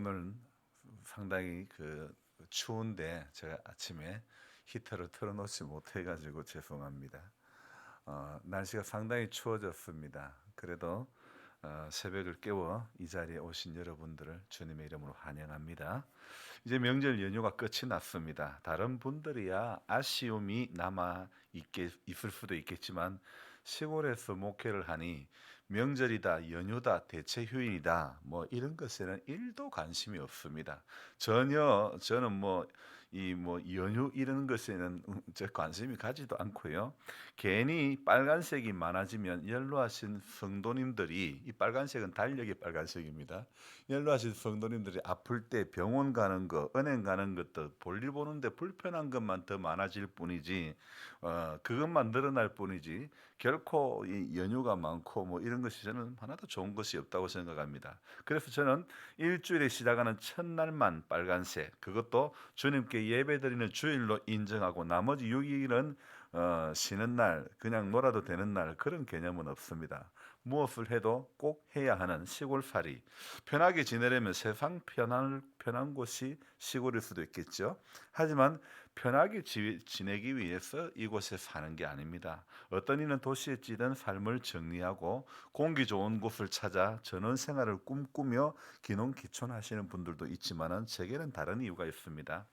오늘 상당히 그 추운데 제가 아침에 히터를 틀어놓지 못해가지고 죄송합니다. 어, 날씨가 상당히 추워졌습니다. 그래도 어, 새벽을 깨워 이 자리에 오신 여러분들을 주님의 이름으로 환영합니다. 이제 명절 연휴가 끝이 났습니다. 다른 분들이야 아쉬움이 남아 있게, 있을 수도 있겠지만 시골에서 목회를 하니 명절이다, 연휴다, 대체 휴일이다, 뭐 이런 것에는 일도 관심이 없습니다. 전혀 저는 뭐 이 뭐 연휴 이런 것에는 음, 저 관심이 가지도 않고요. 괜히 빨간색이 많아지면 연로하신 성도님들이 이 빨간색은 달력의 빨간색입니다. 연로하신 성도님들이 아플 때 병원 가는 거, 은행 가는 것도 볼일 보는데 불편한 것만 더 많아질 뿐이지, 어, 그것만 늘어날 뿐이지 결코 이 연휴가 많고 뭐 이런 것이 저는 하나도 좋은 것이 없다고 생각합니다. 그래서 저는 일주일에 시작하는 첫날만 빨간색, 그것도 주님께 예배드리는 주일로 인정하고 나머지 6일은 어, 쉬는 날, 그냥 놀아도 되는 날 그런 개념은 없습니다. 무엇을 해도 꼭 해야 하는 시골살이. 편하게 지내려면 세상 편한 편한 곳이 시골일 수도 있겠죠. 하지만 편하게 지, 지내기 위해서 이곳에 사는 게 아닙니다. 어떤 이는 도시에 찌든 삶을 정리하고 공기 좋은 곳을 찾아 전원 생활을 꿈꾸며 기농기촌 하시는 분들도 있지만은 제게는 다른 이유가 있습니다.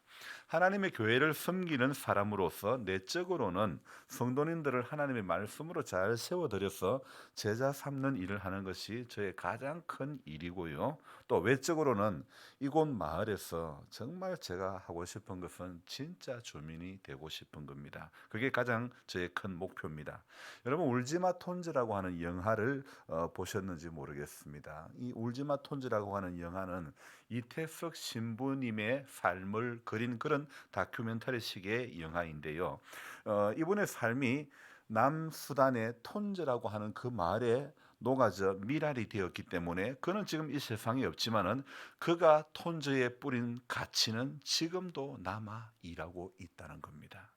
하나님의 교회를 섬기는 사람으로서 내적으로는 성도님들을 하나님의 말씀으로 잘 세워드려서 제자 삼는 일을 하는 것이 저의 가장 큰 일이고요. 또 외적으로는 이곳 마을에서 정말 제가 하고 싶은 것은 진짜 주민이 되고 싶은 겁니다. 그게 가장 저의 큰 목표입니다. 여러분 울지마 톤즈라고 하는 영화를 어, 보셨는지 모르겠습니다. 이 울지마 톤즈라고 하는 영화는 이태석 신부님의 삶을 그린 그런 다큐멘터리식의 영화인데요. 어, 이분의 삶이 남수단의 톤즈라고 하는 그 마을에 녹아져 미랄이 되었기 때문에 그는 지금 이 세상에 없지만은 그가 톤즈에 뿌린 가치는 지금도 남아 일하고 있다는 겁니다.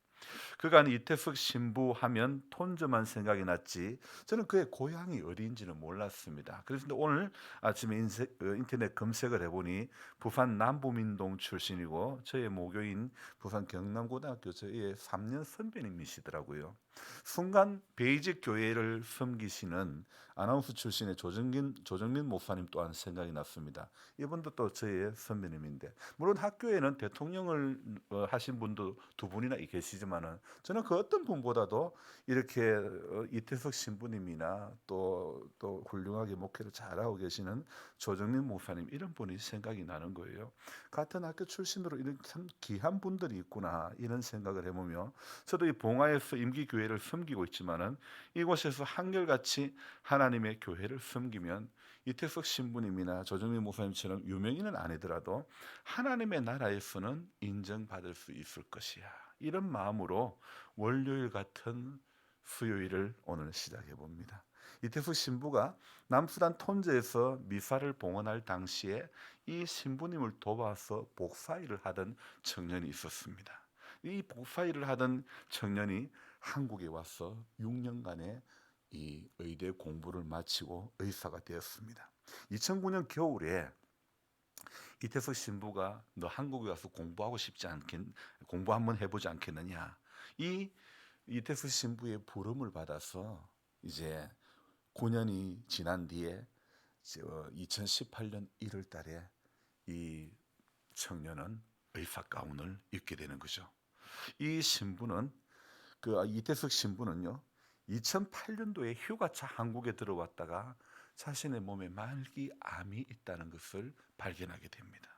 그간 이태석 신부 하면 톤즈만 생각이 났지 저는 그의 고향이 어디인지는 몰랐습니다. 그래서 오늘 아침에 인세, 어, 인터넷 검색을 해보니 부산 남부민동 출신이고 저의 모교인 부산 경남고등학교 저의 3년 선배님이시더라고요. 순간 베이직 교회를 섬기시는 아나운서 출신의 조정민 조정민 목사님 또한 생각이 났습니다. 이분도 또 저의 선배님인데 물론 학교에는 대통령을 어, 하신 분도 두 분이나 계시지만은 저는 그 어떤 분보다도 이렇게 어, 이태석 신부님이나 또 또 훌륭하게 목회를 잘하고 계시는 조정민 목사님 이런 분이 생각이 나는 거예요. 같은 학교 출신으로 이런 참 귀한 분들이 있구나 이런 생각을 해보며 저도 이 봉화에서 임기 교회 를 섬기고 있지만은 이곳에서 한결같이 하나님의 교회를 섬기면 이태석 신부님이나 조정민 목사님처럼 유명인은 아니더라도 하나님의 나라에서는 인정받을 수 있을 것이야. 이런 마음으로 월요일 같은 수요일을 오늘 시작해 봅니다. 이태수 신부가 남수단 톤제에서 미사를 봉헌할 당시에 이 신부님을 도와서 복사일을 하던 청년이 있었습니다. 이 복사일을 하던 청년이 한국에 와서 6년간의 이 의대 공부를 마치고 의사가 되었습니다. 2009년 겨울에 이태석 신부가 너 한국에 와서 공부하고 싶지 않겠 공부 한번 해보지 않겠느냐 이 이태석 신부의 부름을 받아서 이제 9년이 지난 뒤에 2018년 1월 달에 이 청년은 의사 가운을 입게 되는 거죠. 이 신부는 그 이태석 신부는요. 2008년도에 휴가차 한국에 들어왔다가 자신의 몸에 말기 암이 있다는 것을 발견하게 됩니다.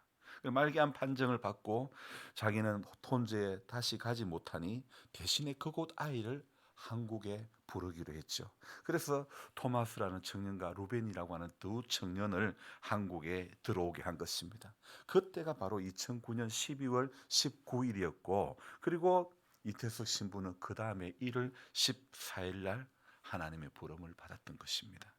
그 말기암 판정을 받고 자기는 톤제에 다시 가지 못하니 대신에 그곳 아이를 한국에 부르기로 했죠. 그래서 토마스라는 청년과 루벤이라고 하는 두 청년을 한국에 들어오게 한 것입니다. 그때가 바로 2009년 12월 19일이었고 그리고 이태석 신부는 그 다음에 1월 14일 날 하나님의 부름을 받았던 것입니다.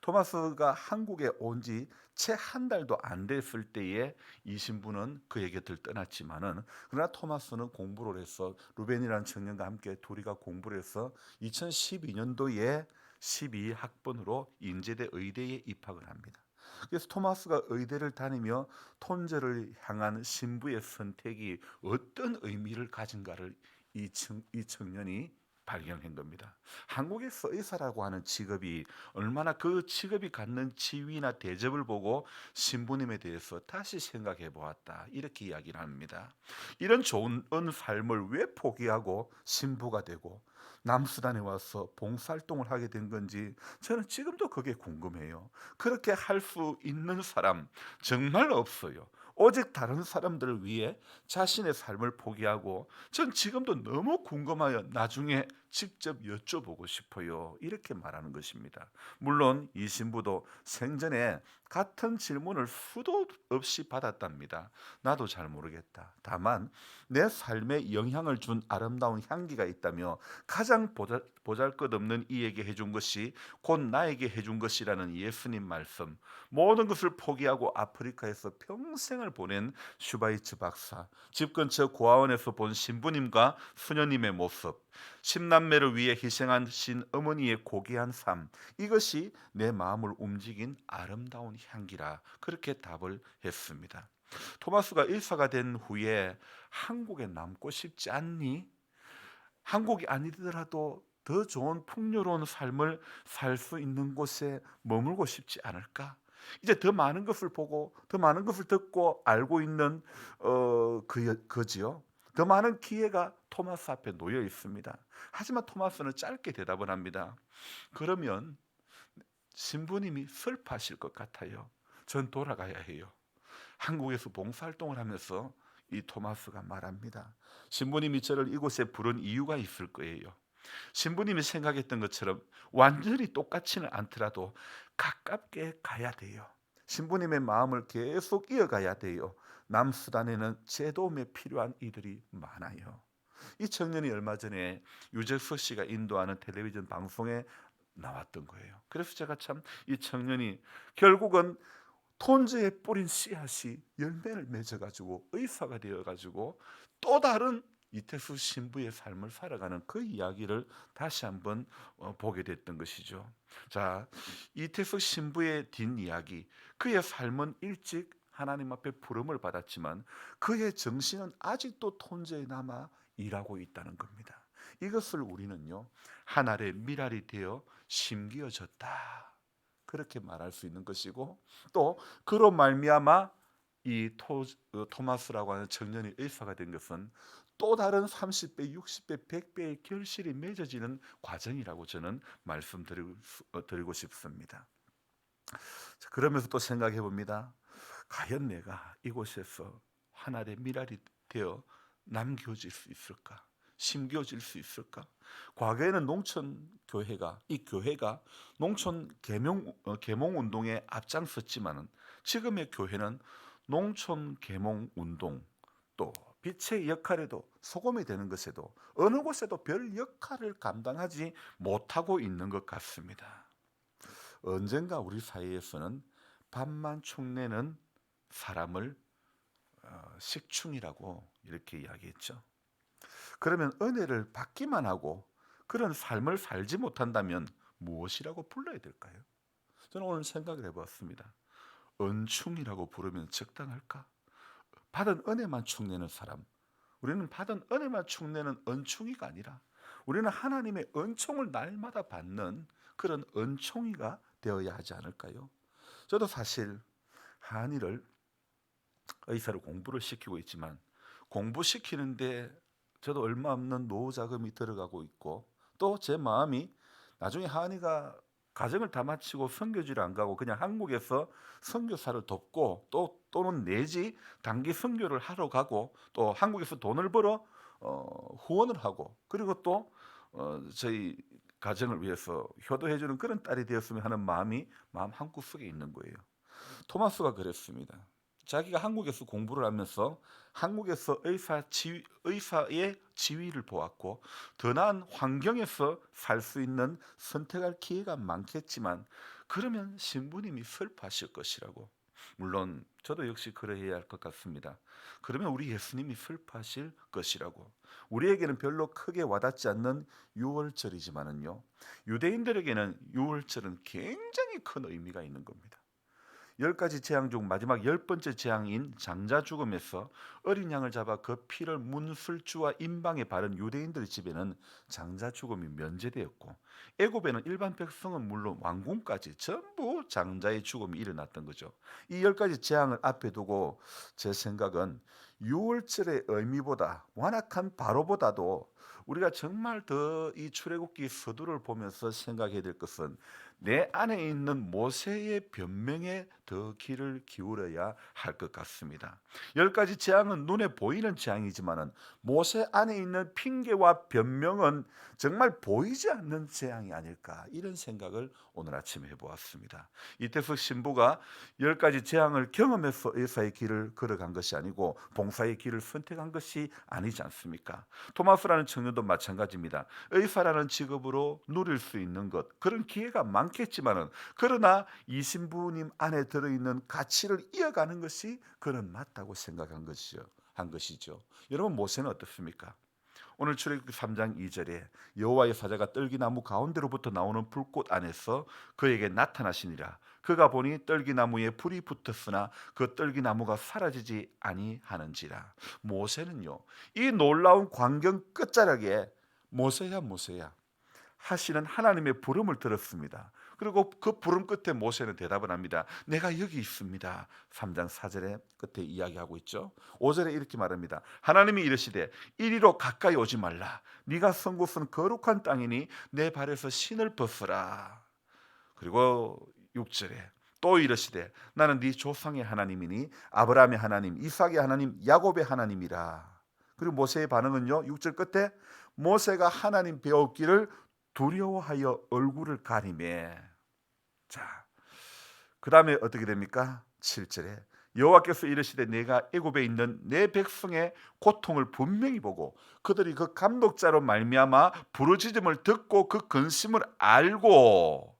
토마스가 한국에 온 지 채 한 달도 안 됐을 때에 이 신부는 그의 곁을 떠났지만은 그러나 토마스는 공부를 해서 루벤이라는 청년과 함께 둘이가 공부를 해서 2012년도에 12학번으로 인제대 의대에 입학을 합니다. 그래서 토마스가 의대를 다니며 톤제를 향한 신부의 선택이 어떤 의미를 가진가를 이, 청, 이 청년이 발견한 겁니다. 한국에서 의사라고 하는 직업이 얼마나 그 직업이 갖는 지위나 대접을 보고 신부님에 대해서 다시 생각해 보았다. 이렇게 이야기를 합니다. 이런 좋은 삶을 왜 포기하고 신부가 되고 남수단에 와서 봉사활동을 하게 된 건지 저는 지금도 그게 궁금해요. 그렇게 할 수 있는 사람 정말 없어요. 오직 다른 사람들을 위해 자신의 삶을 포기하고 전 지금도 너무 궁금하여 나중에 직접 여쭤보고 싶어요. 이렇게 말하는 것입니다. 물론 이 신부도 생전에 같은 질문을 수도 없이 받았답니다. 나도 잘 모르겠다. 다만 내 삶에 영향을 준 아름다운 향기가 있다며 가장 보잘, 보잘것없는 이에게 해준 것이 곧 나에게 해준 것이라는 예수님 말씀 모든 것을 포기하고 아프리카에서 평생을 보낸 슈바이츠 박사 집 근처 고아원에서 본 신부님과 수녀님의 모습 십남매를 위해 희생하신 어머니의 고귀한 삶 이것이 내 마음을 움직인 아름다운 향기라 그렇게 답을 했습니다. 토마스가 일사가 된 후에 한국에 남고 싶지 않니? 한국이 아니더라도 더 좋은 풍요로운 삶을 살 수 있는 곳에 머물고 싶지 않을까? 이제 더 많은 것을 보고 더 많은 것을 듣고 알고 있는 어, 그, 거지요. 더 많은 기회가 토마스 앞에 놓여 있습니다. 하지만 토마스는 짧게 대답을 합니다. 그러면 신부님이 슬퍼하실 것 같아요. 전 돌아가야 해요. 한국에서 봉사활동을 하면서 이 토마스가 말합니다. 신부님이 저를 이곳에 부른 이유가 있을 거예요. 신부님이 생각했던 것처럼 완전히 똑같지는 않더라도 가깝게 가야 돼요. 신부님의 마음을 계속 이어가야 돼요. 남수단에는 제 도움에 필요한 이들이 많아요. 이 청년이 얼마 전에 유재수 씨가 인도하는 텔레비전 방송에 나왔던 거예요. 그래서 제가 참 이 청년이 결국은 톤즈에 뿌린 씨앗이 열매를 맺어가지고 의사가 되어가지고 또 다른 이태수 신부의 삶을 살아가는 그 이야기를 다시 한번 어, 보게 됐던 것이죠. 자, 이태수 신부의 뒷이야기, 그의 삶은 일찍 하나님 앞에 부름을 받았지만 그의 정신은 아직도 톤제에 남아 일하고 있다는 겁니다. 이것을 우리는요 하늘의 미랄이 되어 심기어졌다 그렇게 말할 수 있는 것이고 또 그로 말미암아 이 토, 어, 토마스라고 하는 청년이 의사가 된 것은 또 다른 30배, 60배, 100배의 결실이 맺어지는 과정이라고 저는 말씀드리고 어, 싶습니다. 자, 그러면서 또 생각해 봅니다. 과연 내가 이곳에서 하나의 미랄이 되어 남겨질 수 있을까? 심겨질 수 있을까? 과거에는 농촌 교회가 이 교회가 농촌 계몽 어, 계몽 운동에 앞장섰지만은 지금의 교회는 농촌 계몽 운동 또 빛의 역할에도 소금이 되는 것에도 어느 곳에도 별 역할을 감당하지 못하고 있는 것 같습니다. 언젠가 우리 사이에서는 밥만 축내는 사람을 어, 식충이라고 이렇게 이야기했죠. 그러면 은혜를 받기만 하고 그런 삶을 살지 못한다면 무엇이라고 불러야 될까요? 저는 오늘 생각을 해봤습니다. 은충이라고 부르면 적당할까? 받은 은혜만 축내는 사람. 우리는 받은 은혜만 축내는 은충이가 아니라 우리는 하나님의 은총을 날마다 받는 그런 은총이가 되어야 하지 않을까요? 저도 사실 한의를 의사로 공부를 시키고 있지만 공부시키는데 저도 얼마 없는 노후 자금이 들어가고 있고 또 제 마음이 나중에 한이가 가정을 다 마치고 선교지를 안 가고 그냥 한국에서 선교사를 돕고 또 또는 내지 단기 선교를 하러 가고 또 한국에서 돈을 벌어 어, 후원을 하고 그리고 또 어, 저희 가정을 위해서 효도해 주는 그런 딸이 되었으면 하는 마음이 마음 한구 속에 있는 거예요. 토마스가 그랬습니다. 자기가 한국에서 공부를 하면서 한국에서 의사 지위, 의사의 지위를 보았고 더 나은 환경에서 살 수 있는 선택할 기회가 많겠지만 그러면 신부님이 슬퍼하실 것이라고 물론 저도 역시 그러해야 할 것 같습니다. 그러면 우리 예수님이 슬퍼하실 것이라고 우리에게는 별로 크게 와닿지 않는 유월절이지만은요 유대인들에게는 유월절은 굉장히 큰 의미가 있는 겁니다. 열 가지 재앙 중 마지막 열 번째 재앙인 장자 죽음에서 어린 양을 잡아 그 피를 문술주와 임방에 바른 유대인들 집에는 장자 죽음이 면제되었고 애굽에는 일반 백성은 물론 왕궁까지 전부 장자의 죽음이 일어났던 거죠. 이 열 가지 재앙을 앞에 두고 제 생각은 유월절의 의미보다 완악한 바로보다도 우리가 정말 더 이 출애굽기 서두를 보면서 생각해야 될 것은 내 안에 있는 모세의 변명에 더 귀를 기울여야 할 것 같습니다. 열 가지 재앙은 눈에 보이는 재앙이지만은 모세 안에 있는 핑계와 변명은 정말 보이지 않는 재앙이 아닐까 이런 생각을 오늘 아침에 해보았습니다. 이태석 신부가 열 가지 재앙을 경험해서 의사의 길을 걸어간 것이 아니고 봉사의 길을 선택한 것이 아니지 않습니까? 토마스라는 청년도 마찬가지입니다. 의사라는 직업으로 누릴 수 있는 것 그런 기회가 많겠지만은 그러나 이 신부님 안에 들 어있는 가치를 이어가는 것이 그는 맞다고 생각한 것이죠. 한 것이죠. 여러분 모세는 어떻습니까? 오늘 출애굽기 3장 2절에 여호와의 사자가 떨기나무 가운데로부터 나오는 불꽃 안에서 그에게 나타나시니라. 그가 보니 떨기나무에 불이 붙었으나 그 떨기나무가 사라지지 아니하는지라. 모세는요. 이 놀라운 광경 끝자락에 모세야 모세야 하시는 하나님의 부름을 들었습니다. 그리고 그 부름 끝에 모세는 대답을 합니다. 내가 여기 있습니다. 3장 4절에 끝에 이야기하고 있죠. 5절에 이렇게 말합니다. 하나님이 이르시되 이리로 가까이 오지 말라. 네가 선 곳은 거룩한 땅이니 내 발에서 신을 벗으라. 그리고 6절에 또 이르시되 나는 네 조상의 하나님이니 아브라함의 하나님, 이삭의 하나님, 야곱의 하나님이라. 그리고 모세의 반응은요. 6절 끝에 모세가 하나님 배웠기를 두려워하여 얼굴을 가리매. 자, 그 다음에 어떻게 됩니까? 7절에 여호와께서 이르시되 내가 애굽에 있는 내 백성의 고통을 분명히 보고 그들이 그 감독자로 말미암아 부르짖음을 듣고 그 근심을 알고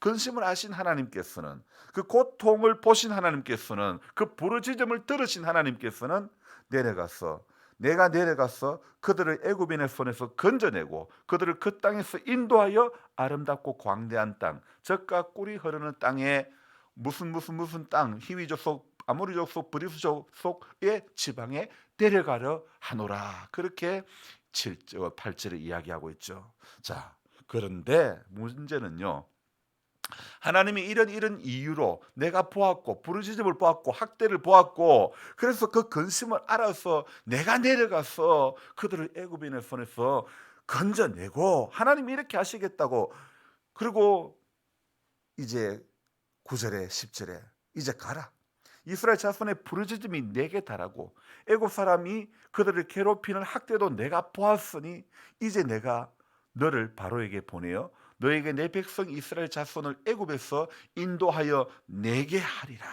근심을 아신 하나님께서는 그 고통을 보신 하나님께서는 그 부르짖음을 들으신 하나님께서는 내려가서 내가 내려가서 그들을 애굽인의 손에서 건져내고 그들을 그 땅에서 인도하여 아름답고 광대한 땅, 젖과 꿀이 흐르는 땅에 무슨 무슨 무슨 땅, 히위족 속, 아모리족 속, 브리스족 속의 지방에 데려가려 하노라. 그렇게 7절, 8절에 이야기하고 있죠. 자, 그런데 문제는요. 하나님이 이런 이런 이유로 내가 보았고 부르짖음을 보았고 학대를 보았고 그래서 그 근심을 알아서 내가 내려가서 그들을 애굽인의 손에서 건져내고 하나님이 이렇게 하시겠다고 그리고 이제 9절에 10절에 이제 가라. 이스라엘 자손의 부르짖음이 내게 달하고 애굽 사람이 그들을 괴롭히는 학대도 내가 보았으니 이제 내가 너를 바로에게 보내어 너에게 내 백성 이스라엘 자손을 애굽에서 인도하여 내게 하리라.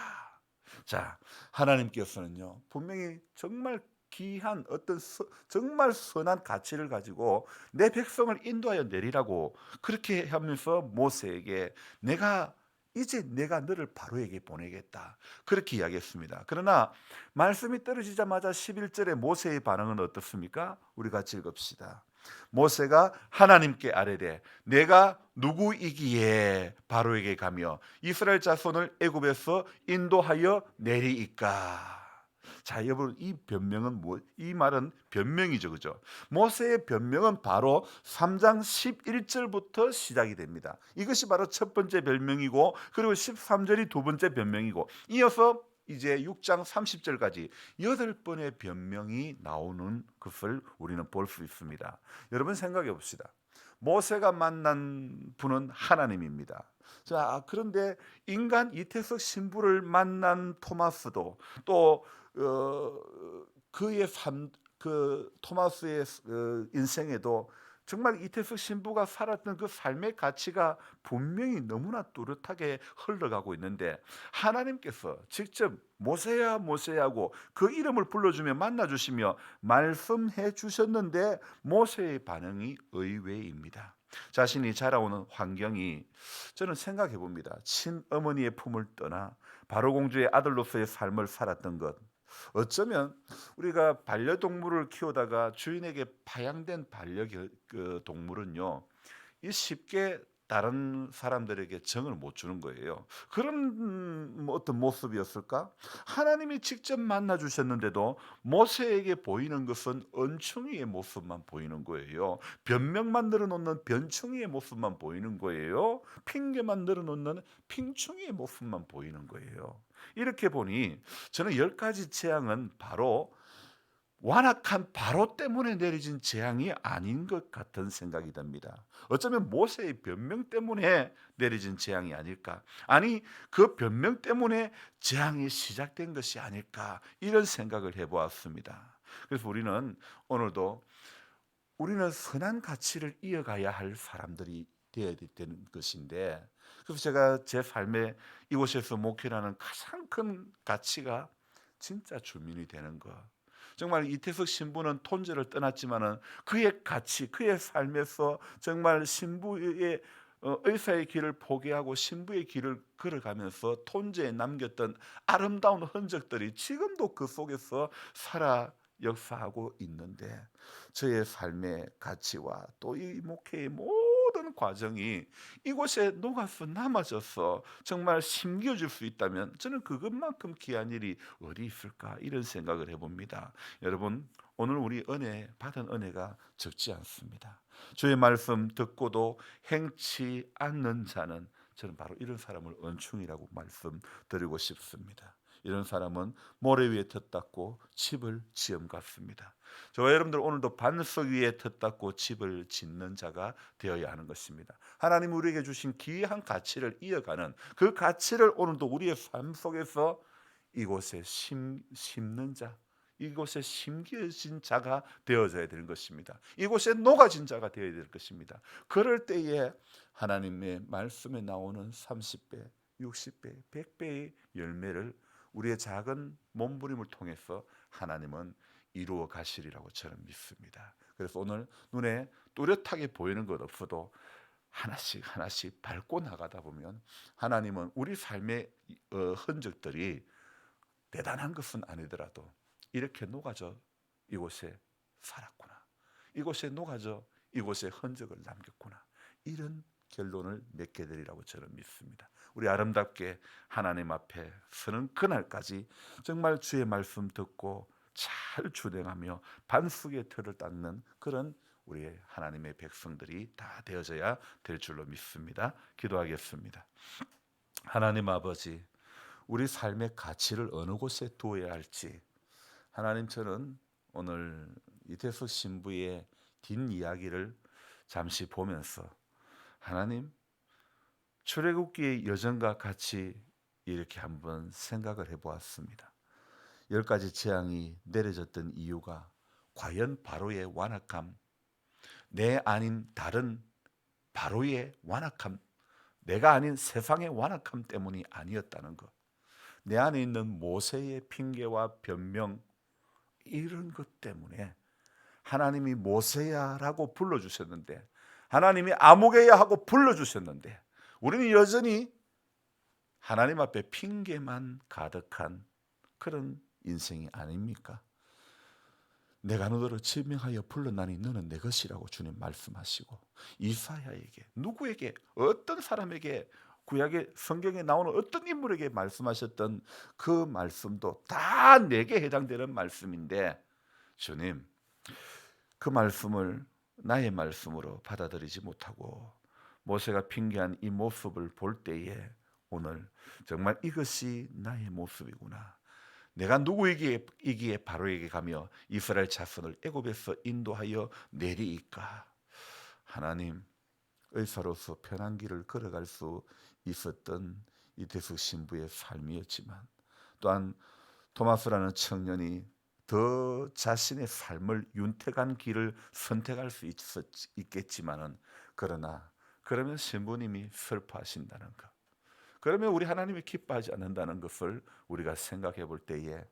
자, 하나님께서는요. 분명히 정말 귀한 어떤 서, 정말 선한 가치를 가지고 내 백성을 인도하여 내리라고 그렇게 하면서 모세에게 내가 이제 내가 너를 바로에게 보내겠다. 그렇게 이야기했습니다. 그러나 말씀이 떨어지자마자 11절에 모세의 반응은 어떻습니까? 우리 같이 읽읍시다. 모세가 하나님께 아뢰되 내가 누구이기에 바로에게 가며 이스라엘 자손을 애굽에서 인도하여 내리이까 자, 여러분 이 변명은 뭐? 이 말은 변명이죠, 그죠? 모세의 변명은 바로 3장 11절부터 시작이 됩니다. 이것이 바로 첫 번째 변명이고, 그리고 13절이 두 번째 변명이고, 이어서 이제 6장 30절까지 여덟 번의 변명이 나오는 것을 우리는 볼 수 있습니다. 여러분 생각해 봅시다. 모세가 만난 분은 하나님입니다. 자, 그런데 인간 이태석 신부를 만난 토마스도 또 어, 그의 삶, 그 토마스의 어, 인생에도 정말 이태석 신부가 살았던 그 삶의 가치가 분명히 너무나 뚜렷하게 흘러가고 있는데 하나님께서 직접 모세야 모세하고 그 이름을 불러주며 만나주시며 말씀해 주셨는데 모세의 반응이 의외입니다. 자신이 자라오는 환경이 저는 생각해 봅니다. 친어머니의 품을 떠나 바로 공주의 아들로서의 삶을 살았던 것. 어쩌면 우리가 반려동물을 키우다가 주인에게 파양된 반려 동물은요, 이 쉽게 다른 사람들에게 정을 못 주는 거예요. 그런 음, 뭐 어떤 모습이었을까? 하나님이 직접 만나 주셨는데도 모세에게 보이는 것은 은충이의 모습만 보이는 거예요. 변명만 늘어놓는 변충이의 모습만 보이는 거예요. 핑계만 늘어놓는 핑충이의 모습만 보이는 거예요. 이렇게 보니 저는 열 가지 재앙은 바로 완악한 바로 때문에 내려진 재앙이 아닌 것 같은 생각이 듭니다. 어쩌면 모세의 변명 때문에 내려진 재앙이 아닐까? 아니 그 변명 때문에 재앙이 시작된 것이 아닐까? 이런 생각을 해 보았습니다. 그래서 우리는 오늘도 우리는 선한 가치를 이어가야 할 사람들이 되어야 되는 것인데 그래서 제가 제 삶에 이곳에서 목회라는 가장 큰 가치가 진짜 주민이 되는 것. 정말 이태석 신부는 톤제를 떠났지만은 그의 가치, 그의 삶에서 정말 신부의 어, 의사의 길을 포기하고 신부의 길을 걸어가면서 톤제에 남겼던 아름다운 흔적들이 지금도 그 속에서 살아 역사하고 있는데 저의 삶의 가치와 또 이 목회의 모든 과정이 이곳에 녹아서 남아져서 정말 심겨질 수 있다면 저는 그것만큼 귀한 일이 어디 있을까 이런 생각을 해봅니다. 여러분 오늘 우리 은혜 받은 은혜가 적지 않습니다. 주의 말씀 듣고도 행치 않는 자는 저는 바로 이런 사람을 은충이라고 말씀드리고 싶습니다. 이런 사람은 모래 위에 터 닦고 집을 지음 같습니다. 저와 여러분들 오늘도 반석 위에 터 닦고 집을 짓는 자가 되어야 하는 것입니다. 하나님 우리에게 주신 귀한 가치를 이어가는 그 가치를 오늘도 우리의 삶 속에서 이곳에 심, 심는 자, 이곳에 심겨진 자가 되어져야 되는 것입니다. 이곳에 녹아진 자가 되어야 될 것입니다. 그럴 때에 하나님의 말씀에 나오는 30배, 60배, 100배의 열매를 우리의 작은 몸부림을 통해서 하나님은 이루어 가시리라고 저는 믿습니다. 그래서 오늘 눈에 또렷하게 보이는 것 없어도 하나씩 하나씩 밟고 나가다 보면 하나님은 우리 삶의 어, 흔적들이 대단한 것은 아니더라도 이렇게 녹아져 이곳에 살았구나. 이곳에 녹아져 이곳에 흔적을 남겼구나. 이런 결론을 맺게 되리라고 저는 믿습니다. 우리 아름답게 하나님 앞에 서는 그날까지 정말 주의 말씀 듣고 잘 준행하며 반숙의 틀을 닦는 그런 우리 하나님의 백성들이 다 되어져야 될 줄로 믿습니다. 기도하겠습니다. 하나님 아버지, 우리 삶의 가치를 어느 곳에 두어야 할지 하나님 저는 오늘 이태석 신부의 뒷이야기를 잠시 보면서 하나님 출애굽기의 여정과 같이 이렇게 한번 생각을 해보았습니다. 열 가지 재앙이 내려졌던 이유가 과연 바로의 완악함, 내 아닌 다른 바로의 완악함, 내가 아닌 세상의 완악함 때문이 아니었다는 것. 내 안에 있는 모세의 핑계와 변명 이런 것 때문에 하나님이 모세야라고 불러 주셨는데 하나님이 아무개야 하고 불러 주셨는데 우리는 여전히 하나님 앞에 핑계만 가득한 그런 인생이 아닙니까? 내가 너를 지명하여 불렀나니 너는 내 것이라고 주님 말씀하시고 이사야에게 누구에게 어떤 사람에게 구약의 성경에 나오는 어떤 인물에게 말씀하셨던 그 말씀도 다 내게 해당되는 말씀인데 주님 그 말씀을 나의 말씀으로 받아들이지 못하고 모세가 핑계한 이 모습을 볼 때에 오늘 정말 이것이 나의 모습이구나. 내가 누구에게 이기에 바로에게 가며 이스라엘 자손을 애굽에서 인도하여 내리이까. 하나님 의사로서 편한 길을 걸어갈 수 있었던 이태숙 신부의 삶이었지만 또한 토마스라는 청년이 더 자신의 삶을 윤택한 길을 선택할 수 있었, 있겠지만은 그러나 그러면 신부님이 슬퍼하신다는 것. 그러면 우리 하나님이 기뻐하지 않는다는 것을 우리가 생각해 볼 때에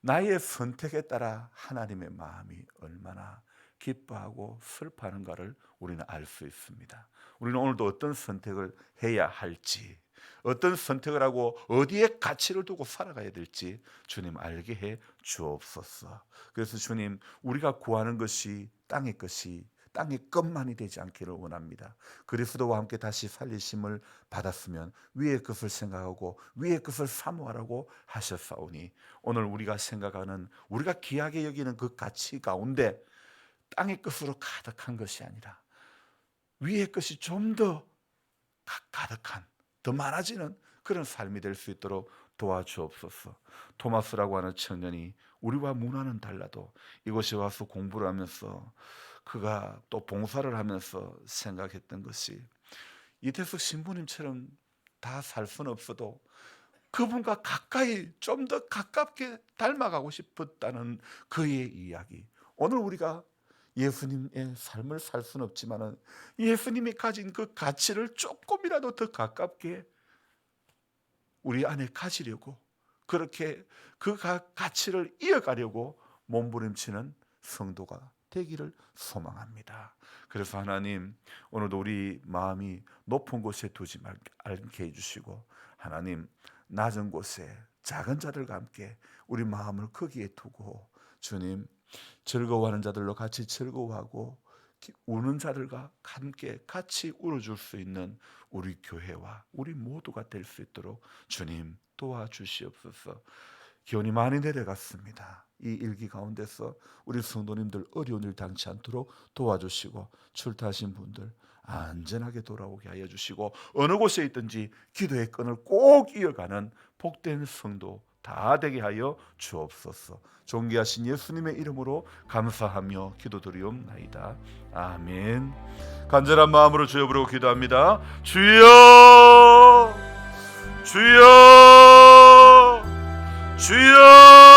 나의 선택에 따라 하나님의 마음이 얼마나 기뻐하고 슬퍼하는가를 우리는 알 수 있습니다. 우리는 오늘도 어떤 선택을 해야 할지, 어떤 선택을 하고 어디에 가치를 두고 살아가야 될지 주님 알게 해 주옵소서. 그래서 주님, 우리가 구하는 것이 땅의 것이 땅의 것만이 되지 않기를 원합니다. 그리스도와 함께 다시 살리심을 받았으면 위의 것을 생각하고 위의 것을 사모하라고 하셨사오니 오늘 우리가 생각하는 우리가 귀하게 여기는 그 가치 가운데 땅의 것으로 가득한 것이 아니라 위의 것이 좀 더 가득한 더 많아지는 그런 삶이 될 수 있도록 도와주옵소서. 토마스라고 하는 청년이 우리와 문화는 달라도 이곳에 와서 공부를 하면서 그가 또 봉사를 하면서 생각했던 것이 이태석 신부님처럼 다 살 수는 없어도 그분과 가까이 좀 더 가깝게 닮아가고 싶었다는 그의 이야기. 오늘 우리가 예수님의 삶을 살 수는 없지만은 예수님이 가진 그 가치를 조금이라도 더 가깝게 우리 안에 가지려고 그렇게 그 가- 가치를 이어가려고 몸부림치는 성도가 되기를 소망합니다. 그래서 하나님 오늘도 우리 마음이 높은 곳에 두지 말- 않게 해주시고 하나님 낮은 곳에 작은 자들과 함께 우리 마음을 거기에 두고 주님 즐거워하는 자들로 같이 즐거워하고 기- 우는 자들과 함께 같이 울어줄 수 있는 우리 교회와 우리 모두가 될 수 있도록 주님 도와주시옵소서. 기온이 많이 내려갔습니다. 이 일기 가운데서 우리 성도님들 어려운 일 당치 않도록 도와주시고 출타하신 분들 안전하게 돌아오게 하여 주시고 어느 곳에 있든지 기도의 끈을 꼭 이어가는 복된 성도 다 되게 하여 주옵소서. 존귀하신 예수님의 이름으로 감사하며 기도드리옵나이다. 아멘. 간절한 마음으로 주여 부르고 기도합니다. 주여! 주여! 주여!